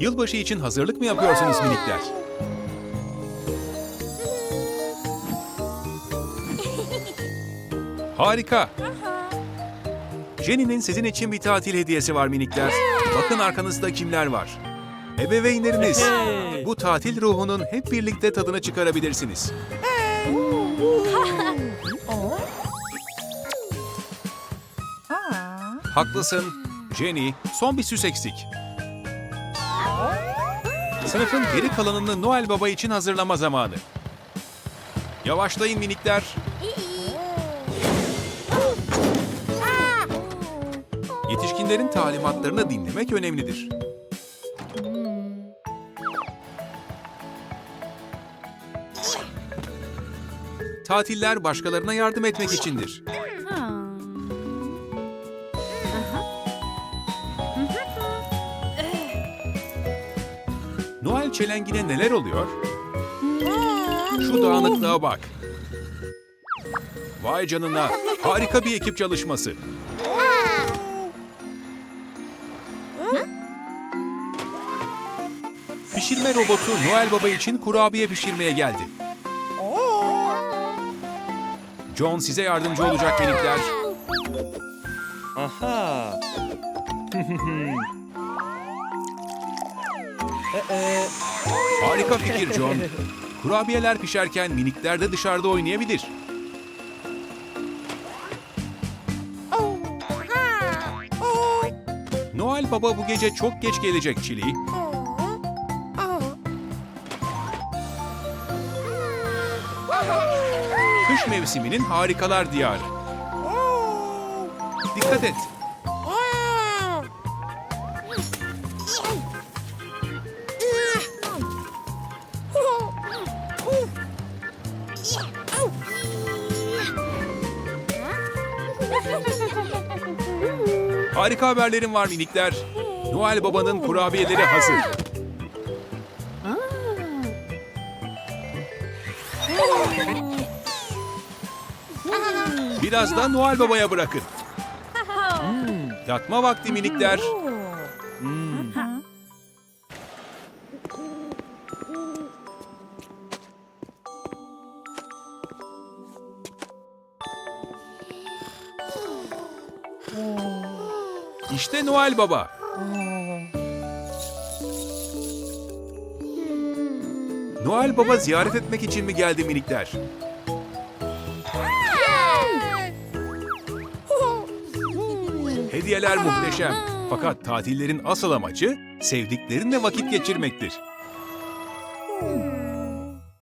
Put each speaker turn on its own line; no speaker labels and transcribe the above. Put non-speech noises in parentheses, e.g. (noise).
Yılbaşı için hazırlık mı yapıyorsunuz minikler? Harika. Jenny'nin sizin için bir tatil hediyesi var minikler. Bakın arkanızda kimler var. Ebeveynleriniz. Bu tatil ruhunun hep birlikte tadını çıkarabilirsiniz. Haklısın. Jenny, son bir süs eksik. Sınıfın geri kalanını Noel Baba için hazırlama zamanı. Yavaşlayın minikler. Yetişkinlerin talimatlarını dinlemek önemlidir. Tatiller başkalarına yardım etmek içindir. Noel çelengine neler oluyor? Şu dağınıklığa bak. Vay canına, harika bir ekip çalışması. Pişirme robotu Noel Baba için kurabiye pişirmeye geldi. John size yardımcı olacak minikler.
Aha. (laughs)
Harika fikir John. Kurabiyeler pişerken minikler de dışarıda oynayabilir. Noel Baba bu gece çok geç gelecek Çili. Kış mevsiminin harikalar diyarı. Dikkat et. Harika haberlerim var minikler. Noel Baba'nın kurabiyeleri hazır. Biraz da Noel Baba'ya bırakın. Hmm, yatma vakti minikler. İşte Noel Baba. Noel Baba ziyaret etmek için mi geldi minikler? Hediyeler muhteşem. Fakat tatillerin asıl amacı sevdiklerinle vakit geçirmektir.